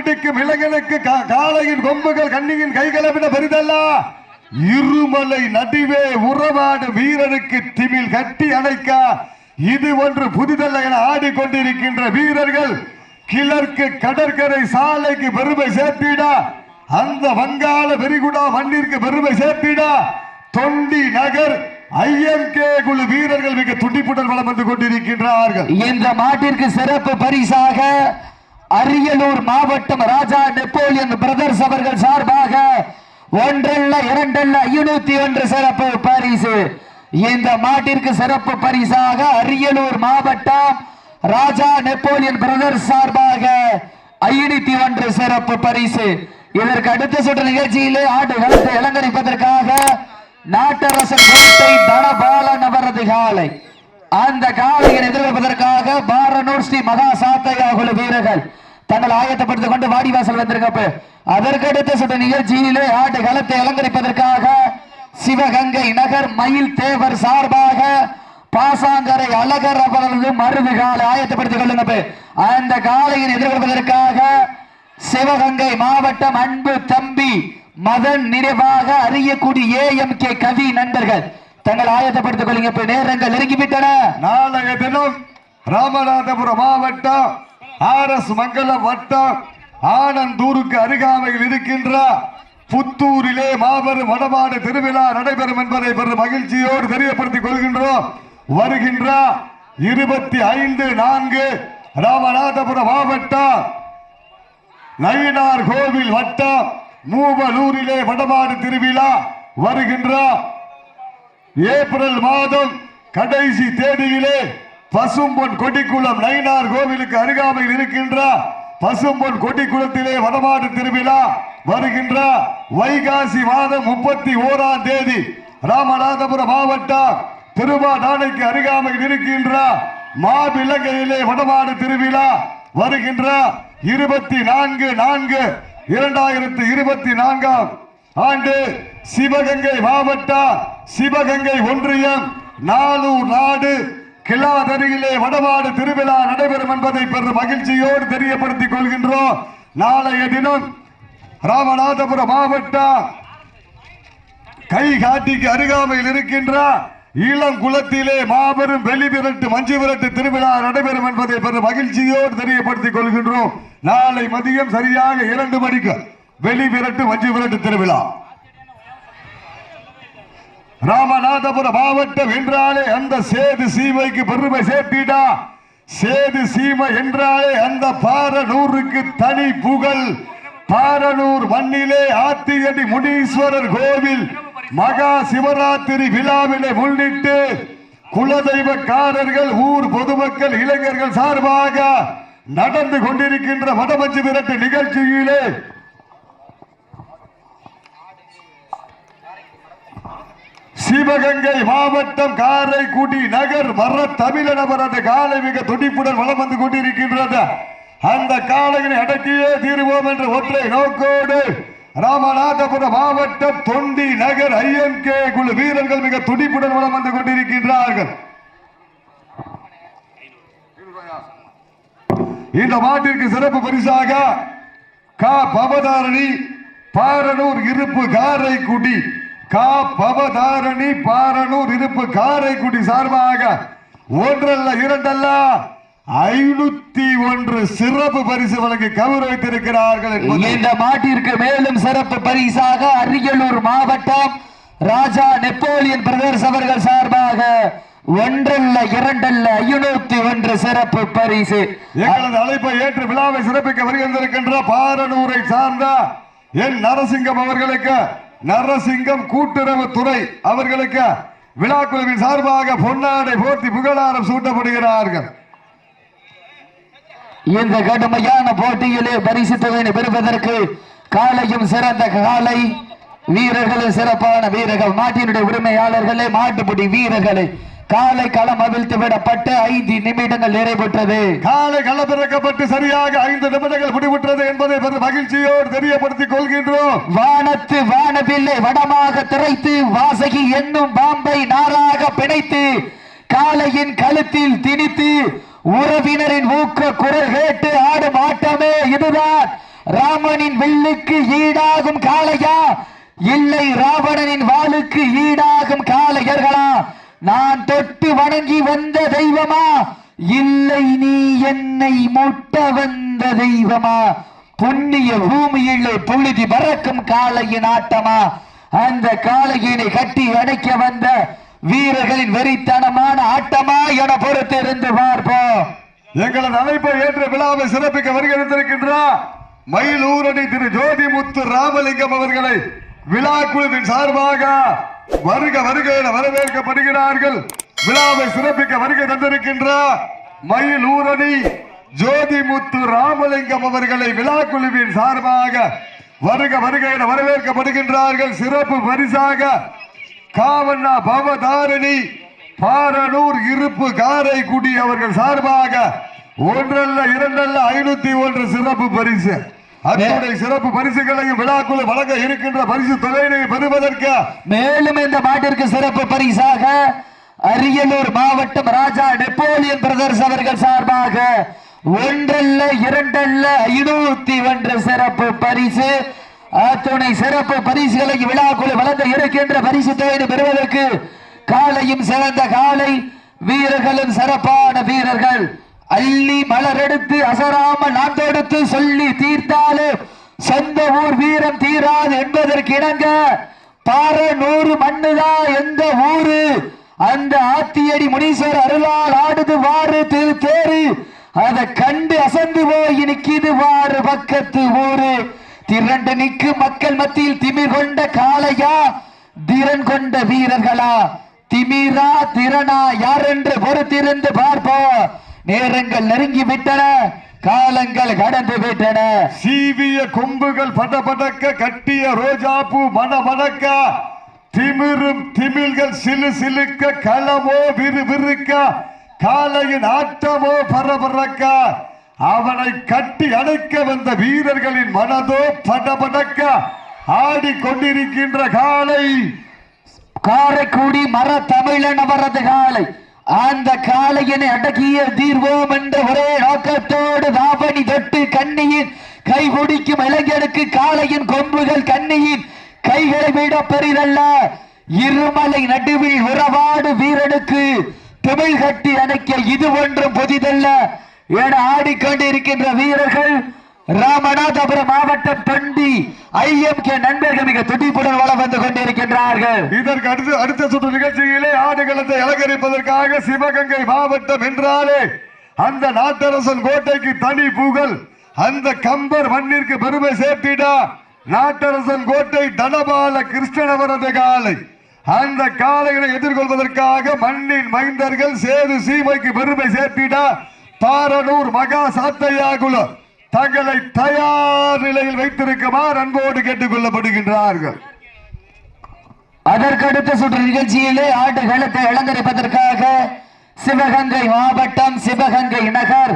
பிடிக்கும் இளைஞனுக்கு காளையின் கொம்புகள் கண்ணியின் கைகளை விட பெரிதல்ல? இருமலை நடுவே உறவாடு வீரனுக்கு திமில் கட்டி அணைக்க? இது ஒன்று புதிதல்ல என ஆடிக்கொண்டிருக்கின்ற வீரர்கள் கிழக்கு கடற்கரை சாலைக்கு பெருமை சேர்த்திடா. அந்த வங்காள பெரிகுடா மண்ணிற்கு பெருமை சேர்த்திடா. தொண்டி நகர் ஐஎம்கே குழு வீரர்கள் மிக துண்டிப்புடன் வளம் வந்து கொண்டிருக்கின்றார்கள். இந்த மாட்டிற்கு சிறப்பு பரிசாக அரியலூர் மாவட்டம் ராஜா நெப்போலியன் பிரதர்ஸ் அவர்கள் சார்பாக ஒன்றல்ல இரண்டல்ல ஐநூத்தி ஒன்று சிறப்பு பரிசு. இந்த மாட்டிற்கு சிறப்பு பரிசாக அரியலூர் மாவட்டம் ராஜா நெப்போலியன் பிரதர்ஸ் சார்பாக ஐநூத்தி ஒன்று சிறப்பு பரிசு. இதற்கு அடுத்த சுற்று நிகழ்ச்சியிலே ஆடு களத்தை அலங்கரிப்பதற்காக நாட்டரசன் கோட்டை தனபாலன் அவரது காலை. அந்த காளையை எதிர்ப்பதற்காக பாரனூர் ஸ்ரீ மகா சாத்தையா குழு வீரர்கள் தங்கள் ஆயத்தப்படுத்திக் கொண்டு வாடிவாசல் வந்திருக்கப்ப. அதற்கடுத்த சுற்று நிகழ்ச்சியிலே ஆட்டு களத்தை அலங்கரிப்பதற்காக சிவகங்கை நகர் மயில் தேவர் சார்பாக பாசாங்கரை அழகர் அவர்களது மருது காலை ஆயத்தப்படுத்திக் கொள்ளுங்க அந்த காளையின் எதிர்கொள்வதற்காக சிவகங்கை மாவட்டம் அன்பு தம்பி மதன் நிறைவாக அறியக்கூடிய ஏஎம் கே கவி நண்பர்கள். தங்கள் ஆயத்தப்படுத்திக் கொள்ளுங்க இப்ப நேரங்கள் நெருங்கிவிட்டன. நாளைய தினம் ராமநாதபுரம் மாவட்டம் ஆர் எஸ் மங்கலம் வட்டம் ஆனந்தூருக்கு அருகாமையில் இருக்கின்ற புத்தூரிலே மாபெரும் வடமாடு திருவிழா நடைபெறும் என்பதை பெரும் மகிழ்ச்சியோடு தெரியப்படுத்திக் கொள்கின்றோம். வருகின்ற இருபத்தி ஐந்து நான்கு ராமநாதபுரம் மாவட்டம் நயினார் கோவில் வட்டம் மூவலூரிலே வடமாடு திருவிழா வருகின்ற ஏப்ரல் மாதம் கடைசி தேதியிலே பசும்பொன் கொடிக்குளம் நயினார் கோவிலுக்கு அருகாமையில் இருக்கின்ற பசும்பொன் கொடிக்குளத்திலே வடமாடு திருவிழா வருகின்ற வைகாசி மாதம் முப்பத்தி ஓராம் தேதி ராமநாதபுரம் மாவட்டம் திருவாடானைக்கு அருகாமையில் இருக்கின்ற மாவிலங்கையிலே வடமாடு திருவிழா வருகின்ற இருபத்தி நான்கு நான்கு இரண்டாயிரத்தி இருபத்தி நான்காம் ஆண்டு சிவகங்கை மாவட்டம் சிவகங்கை ஒன்றியம் நாலூர் நாடு கிளாதருகிலே வடமாடு திருவிழா நடைபெறும் என்பதை பெரும் மகிழ்ச்சியோடு தெரியப்படுத்திக் கொள்கின்றோம். நாளைய தினம் ராமநாதபுரம் மாவட்டம் கை காட்டிக்கு அருகாமையில் இருக்கின்ற ஈழம் குளத்திலே மாபெரும் வெளி விரட்டு மஞ்சு விரட்டு திருவிழா நடைபெறும் என்பதை பெரும் மகிழ்ச்சியோடு தெரியப்படுத்திக் கொள்கின்றோம். நாளை மதியம் சரியாக இரண்டு மணிக்கு வெளி விரட்டு வஞ்சி விரட்டு திருவிழா. ராமநாதபுரம் மாவட்டம் என்றாலே அந்த சேது சீமைக்கு பெருமை சேர்த்திடா சேது சீமை என்றாலே அந்த பாரனூருக்கு தனி புகழ். பாரனூர் மண்ணிலே ஆத்தியடி முனீஸ்வரர் கோவில். மகா சிவராத்திரி விழாவினை முன்னிட்டு குலதெய்வக்காரர்கள் ஊர் பொதுமக்கள் இளைஞர்கள் சார்பாக நடந்து கொண்டிருக்கின்ற வடமஞ்சு விரட்டு நிகழ்ச்சியிலே சிவகங்கை மாவட்டம் காரைக்குடி நகர் வர தமிழனவர் அந்த காலை மிக துடிப்புடன் வளம் வந்து கொண்டிருக்கின்றது. அந்த காலையினை அடக்கியே தீருவோம் என்ற ஒற்றை நோக்கோடு ராமநாதபுரம் மாவட்டம் தொண்டி நகர் ஐஎம்கே குழு வீரர்கள் மிக துடிப்புடன் வளம் வந்து கொண்டிருக்கின்றார்கள். இந்த மாட்டிற்கு சிறப்பு பரிசாக கா. பவதாரணி பாரனூர் இருப்பு காரைக்குடி. கா பவதாரணி பாரனூர் இருப்பு காரைக்குடி சார்பாக ஒன்றல்ல இரண்டல்ல ஐநூத்தி ஒன்று சிறப்பு பரிசு வழங்கி கௌரவித்திருக்கிறார்கள் இந்த மாட்டிற்கு மேலும் சிறப்பு பரிசாக அரியலூர் மாவட்டம் ராஜா நெப்போலியன் பிரதர்ஸ் அவர்கள் சார்பாக ஒன்றல்ல இரண்டல்ல ஐநூத்தி ஒன்று சிறப்பு பரிசு. எங்களது அழைப்பை ஏற்று விழாவை சிறப்பிக்க வருகின்றிருக்கின்ற பாரனூரை சார்ந்த என் நரசிங்கம் அவர்களுக்கு நரசிங்கம் கூட்டுறவு துறை அவர்களுக்கு விழா குழுவின் சார்பாக பொன்னாடை போர்த்தி புகழாரம் சூட்டப்படுகிறார்கள். இந்த கடுமையான போட்டியிலே பரிசு தொகையினை பெறுவதற்கு காலையும் சிறந்த காலை வீரர்களும் சிறப்பான வீரர்கள் மாட்டினுடைய உரிமையாளர்களே மாட்டுப்படி வீரர்களே. காலை களம் அவிழ்த்து விடப்பட்டு ஐந்து நிமிடங்கள் நிறைவுற்றது. காலை களப்பிறக்கப்பட்டு சரியாக ஐந்து நிமிடங்கள் முடிவுற்றது என்பதை பெரும் மகிழ்ச்சியோடு தெரியப்படுத்திக் கொள்கின்றோம். வானத்து வானவில்லை வடமாக திரைத்து வாசகி என்னும் பாம்பை நாராக பிணைத்து காளையின் கழுத்தில் திணித்து உறவினரின் ஊக்க குரல் கேட்டு ஆடும் ஆட்டமே இதுதான். ராமனின் வில்லுக்கு ஈடாகும் காளையா? இல்லை ராவணனின் வாளுக்கு ஈடாகும் காளையர்களா? நான் தொட்டு வணங்கி வந்த தெய்வமா? இல்லை நீ என்னை முட்ட வந்த தெய்வமா? புண்ணிய பூமியிலே புழுதி பறக்கும் காளையின் ஆட்டமா? அந்த காளையினை கட்டி அணைக்க வந்த வீரர்களின் வெறித்தனமான ஆட்டமா என பொறுத்திருந்து பார்ப்போம். எங்களது அழைப்பை ஏற்ற விழாவை சிறப்பிக்க வருகிறந்திருக்கின்றார் மயிலூரணி திரு ஜோதிமுத்து ராமலிங்கம் அவர்களை விழா குழுவின் சார்பாக வருக வருக என வரவேற்கப்படுகிறார்கள். விழாவை சிறப்பிக்க வருகை தந்திருக்கின்றார் மயிலூரணி ஜோதிமுத்து ராமலிங்கம் அவர்களை விழா குழுவின் சார்பாக வருக வருக என வரவேற்கப்படுகின்றார்கள். சிறப்பு பரிசாக காவண்ணா பவதாரணி பாரனூர் இருப்பு காரைக்குடி அவர்கள் சார்பாக ஒன்றல்ல இரண்டல்ல ஐநூத்தி ஒன்று சிறப்பு பரிசு. அத்துடைய சிறப்பு பரிசுகளையும் விழாக்குழு வழங்க இருக்கின்ற பரிசு தொகையினை பெறுவதற்கு மேலும் இந்த மாட்டிற்கு சிறப்பு பரிசாக அரியலூர் மாவட்டம் ராஜா நெப்போலியன் பிரதர்ஸ் அவர்கள் சார்பாக ஒன்றல்ல இரண்டல்ல ஐநூத்தி ஒன்று சிறப்பு பரிசு. அத்துணை சிறப்பு பரிசுகளை விழாக்குழு வழங்க இருக்கின்ற பரிசு தொகையினை பெறுவதற்கு காலையும் சிறந்த காலை வீரர்களும் சிறப்பான வீரர்கள். அள்ளி மலரெடுத்து அசராம நாட்டெடுத்து சொல்லி தீர்த்தாலே சொந்த ஊர் வீரம் தீராது என்பதற்கு இணங்க பாரநூறு மண்ணுதா எந்த ஊரு? அந்த ஆத்தியடி முனீஸ்வர் அருளால் ஆடுது வாறு திரு தேரு. அதை கண்டு அசந்து போய் நிக்கிது வாரு பக்கத்து ஊரு. திரண்டு நிக்கு மக்கள் மத்தியில் திமிர் கொண்ட காளையா? திறன் கொண்ட வீரர்களா? திமிரா திறனா? யார் என்று பொறுத்திருந்து பார்ப்போம். நேரங்கள் நெருங்கி விட்டன. காலங்கள் கடந்து விட்டன. சீவிய கொம்புகள் பட படக்க கட்டிய ரோஜாப்பூ மன மணக்க திமிரும் திமில்கள் சிலு சிலுக்க களமோ விறு விறுக்க காலையின் ஆட்டமோ பரபரக்க அவனை கட்டி அணைக்க வந்த வீரர்களின் மனதோ படபடக்க ஆடிக்கொண்டிருக்கின்ற காலை காரைக்குடி மர தமிழன் அவரது காலை அந்த காளையனை அடக்கிய தீர்வோம் என்ற ஒரே நோக்கத்தோடு தாபணி தொட்டு கண்ணியின் கை குடிக்கும் இளைஞனுக்கு காளையின் கொம்புகள் கண்ணியின் கைகளை விட பெரிதல்ல. இருமலை நடுவில் உறவாடு வீரனுக்கு தமிழ் கட்டி அணைக்க இது ஒன்றும் புதிதல்ல. என ஆடிக்கொண்டிருக்கின்ற வீரர்கள் ராமநாதபுரம் மாவட்டம் தொண்டி ஐஎம் கே நண்பர்கள் மிக துடிப்புடன் வளம் வந்து கொண்டிருக்கின்றார்கள். இதற்கு அடுத்து அடுத்த சுற்று நிகழ்ச்சியிலே ஆடுகளத்தை அலங்கரிப்பதற்காக சிவகங்கை மாவட்டம் என்றாலே அந்த நாட்டரசன் கோட்டைக்கு தனி புகழ் அந்த கம்பர் மண்ணிற்கு பெருமை சேர்த்திடா நாட்டரசன் கோட்டை தனபால கிருஷ்ணனவரது காலை. அந்த காளைகளை எதிர்கொள்வதற்காக மண்ணின் மைந்தர்கள் சேது சீமைக்கு பெருமை சேர்த்திடா பாரனூர் மகா சாத்தையாகுலம். தங்களை தயார் நிலையில் வைத்திருக்குமாறு அன்போடு கேட்டுக் கொள்ளப்படுகின்றார்கள். அதற்கடுத்த சுற்று நிகழ்ச்சியிலே ஆட்டு களத்தை அலங்கரிப்பதற்காக சிவகங்கை மாவட்டம் சிவகங்கை நகர்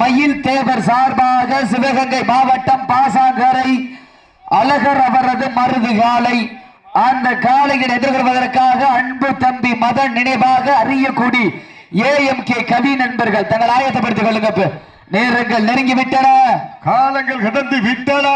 மயில் தேவர் சார்பாக சிவகங்கை மாவட்டம் பாசாங்கரை அழகர் அவரது மருது காலை அந்த காளையில் எதிர்கொள்வதற்காக அன்பு தம்பி மதன் நினைவாக அறியக்கூடிய ஏ எம் கே கவி நண்பர்கள் தங்கள் ஆயத்தப்படுத்திக் கொள்ளுங்க நேரங்கள் நெருங்கி விட்டன. காலங்கள் கடந்து விட்டன.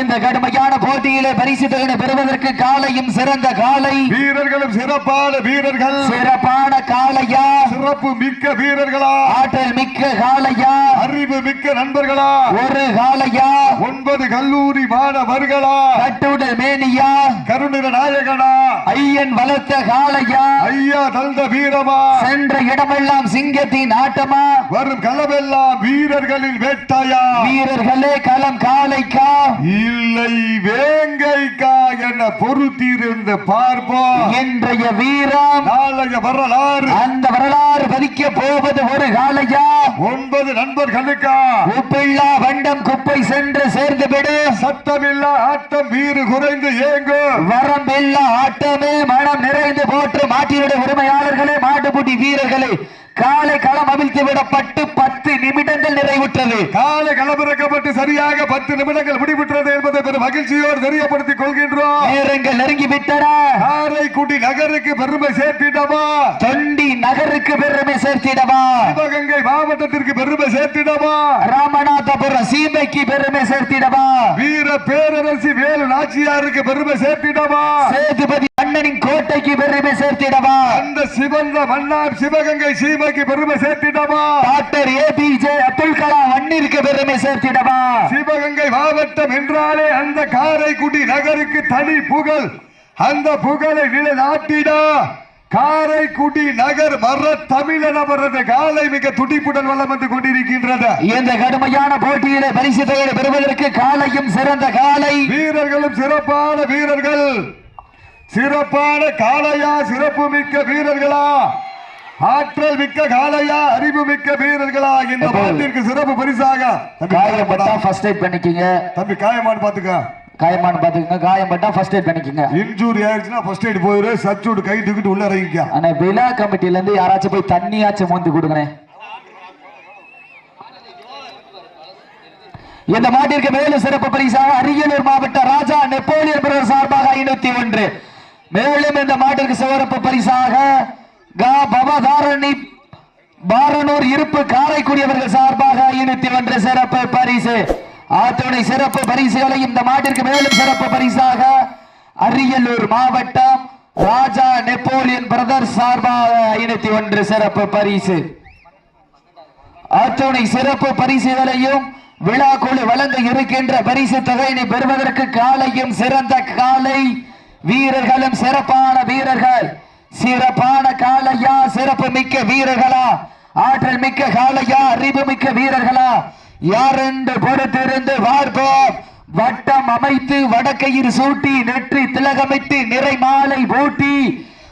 இந்த கடுமையான போட்டியிலே பரிசு தொகையை பெறுவதற்கு காலையும் சிறந்த காலை. வீரர்களும் சிறப்பான வீரர்கள். சிறப்பான காளையா சிறப்பு மிக்க வீரர்களா? ஆற்றல் மிக்க காளையா அறிவு மிக்க நண்பர்களா? ஒரு காளையா ஒன்பது கல்லூரி மாணவர்களா? கட்டுடல் மேனியா? கருணிர நாயகனா? ஐயன் வளர்த்த காளையா ஐயா தந்த வீரமா? சென்ற இடமெல்லாம் சிங்கத்தின் ஆட்டமா? வரும் களமெல்லாம் வீரர்களின் வேட்டையா? வீரர்களே களம் காளைக்கா இல்லை வேங்கைக்கா என பொறுத்திருந்து பார்ப்போம். இன்றைய வீரம் நாளைய வரலாறு. அந்த வரலாறு பதிக்க போவது ஒரு காளையா? ஒன்பது நண்பர்களுக்கா? உப்பில்லா வண்டம் குப்பை சென்று சேர்ந்து விடு. சத்தமில்லா ஆட்டம் வீறு குறைந்து ஏங்கும் வரம்பில்லா ஆட்டமே மனம் நிறைந்து போற்று. மாட்டினுடைய உரிமையாளர்களே மாட்டுப்புட்டி வீரர்களே காலை களம் அவிழ்த்து விடப்பட்டு பத்து நிமிடங்கள் நிறைவுற்றது. காலை களமிறக்கப்பட்டு சரியாக பத்து நிமிடங்கள் முடிவுற்றது என்பதை பெரும் மகிழ்ச்சியோடு தெரியப்படுத்திக் கொள்கின்றோம். நேரங்கள் நெருங்கி விட்டன. காரைக்குடி நகருக்கு பெருமை சேர்த்திடவா? தொண்டி நகருக்கு பெருமை சேர்த்திடவா? சிவகங்கை மாவட்டத்திற்கு பெருமை சேர்த்திடவா? ராமநாதபுரம் சீமைக்கு பெருமை சேர்த்திடவா? வீர பேரரசி வேலு நாச்சியாருக்கு பெருமை சேர்த்திடவா? சேதுபதி அண்ணனின் கோட்டைக்கு பெருமை சேர்த்திடவா? அந்த சிவந்த மன்னார் சிவகங்கை சீமைக்கு பெருமை சேர்த்திடவா? டாக்டர் ஏபிஜே அப்துல் கலாம் அண்ணிற்கு பெருமை சேர்த்திடவா? சிவகங்கை மாவட்டம் என்றாலே அந்த காரைக்குடி நகருக்கு தனி புகழ். அந்த புகழை நிலைநாட்டிட. காரைக்குடி நகர் மர தமிழன் அவரது காலை மிக துடிப்புடன் வளம் வந்து கொண்டிருக்கின்றது. இந்த கடுமையான போட்டியிலே பரிசு பெறுவதற்கு காலையும் சிறந்த காலை. வீரர்களும் சிறப்பான வீரர்கள். சிறப்பான காளையா சிறப்பு மிக்க வீரர்களா? ஆற்றல் மிக்க காளையா அறிவு மிக்க வீரர்களா? இந்த மாட்டிற்கு சிறப்பு பரிசாக காயப்பட்டா ஃபர்ஸ்ட் எய்ட் பண்ணிக்கங்க. தம்பி காயமான்னு பாத்துக்க காயமானு பாத்துக்கங்க காயப்பட்டா ஃபர்ஸ்ட் எய்ட் பண்ணிக்கங்க. இன்ஜூரி ஆயிடுச்சுன்னா ஃபர்ஸ்ட் எய்ட் போயிரு. சச்சூடு கை தூக்கிட்டு உள்ள இறங்கிக்க. ஆனா விழா கமிட்டில இருந்து யாராச்சும் போய் தண்ணியாச்சும் மூந்து கொடுங்கண்ணே. இந்த மாட்டிற்கு மேலும் சிறப்பு பரிசாக அரியலூர் மாவட்ட ராஜா நெப்போலியன் சார்பாக ஐநூத்தி ஒன்று. மேலும் இந்த மாட்டிற்கு சிவரப்பு பரிசாக கா பவதாரணி பாரனூர் இருப்பு காரைக்குடியவர்கள் சார்பாக ஐநூத்தி ஒன்று சிறப்பு பரிசு. ஆத்துணை சிறப்பு பரிசுகளை இந்த மாட்டிற்கு மேலும் சிறப்பு பரிசாக அரியலூர் மாவட்டம் ராஜா நெப்போலியன் பிரதர் சார்பாக ஐநூத்தி ஒன்று சிறப்பு பரிசு. அத்துணை சிறப்பு பரிசுகளையும் விழா குழு வழங்க இருக்கின்ற பரிசு தொகையினை பெறுவதற்கு காலையும் சிறந்த காலை வீரர்களும் சிறப்பான வீரர்கள். சிறப்பான காலையா சிறப்பு மிக்க வீரர்களா? ஆற்றல் மிக்க காலையா அறிவு மிக்க வீரர்களா? யார் என்று பொறுத்திருந்து பார்ப்போம். வட்டம் அமைத்து வடக்கையில் சூட்டி நெற்றி திலகமிட்டு நிறை மாலை பூட்டி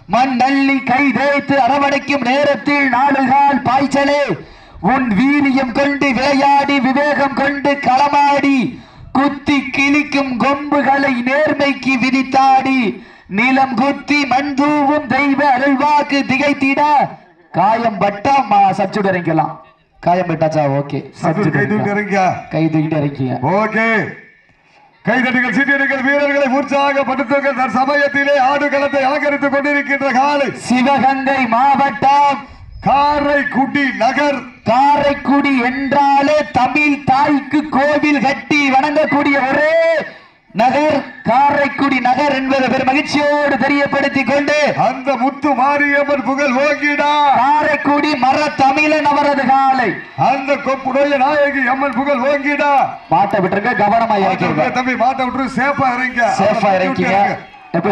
மண் நள்ளி கை தேய்த்து அரவணைக்கும் நேரத்தில் நாடுகால் பாய்ச்சலே. உன் வீரியம் கொண்டு விளையாடி விவேகம் கொண்டு களமாடி குத்தி கிழிக்கும் கொம்புகளை நேர்மைக்கு விதித்தார் நிலம் குத்தி மண் தூவும் தெய்வ அருள்வாக்கு திகைத்திட. காயம் பட்டா சச்சுடு இறங்கிக்கலாம் காயம் பட்டாச்சா? ஓகே. சச்சூடு கை தூக்கிட்டு இறங்கிக்க கை தூக்கிட்டு இறக்கிங்க ஓகே. கைதட்டுகள் சீட்டியடிகள் வீரர்களை உற்சாகப்படுத்துங்கள். தற்சமயத்திலே ஆடுகளத்தை அலங்கரித்துக் கொண்டிருக்கின்ற காலை சிவகங்கை மாவட்டம். காரைக்குடி நகர். காரைக்குடி என்றாலே தமிழ் தாய்க்கு கோவில் கட்டி வணங்கக்கூடிய ஒரே நகர் காரைக்குடி நகர் என்பதை பெரும் மகிழ்ச்சியோடு தெரியப்படுத்திக் கொண்டு அந்த முத்து மாரியம்மன் புகழ் ஓங்கிடா. காரைக்குடி மர தமிழன் அவரது காலை. அந்த கொப்புடைய நாயகி அம்மன் புகழ் ஓங்கிடா. மாட்டை விட்டுருங்க கவனமா இறக்கிருங்க. தம்பி மாட்ட விட்டு சேஃபா இறங்க சேஃபா இறக்கிங்க எப்ப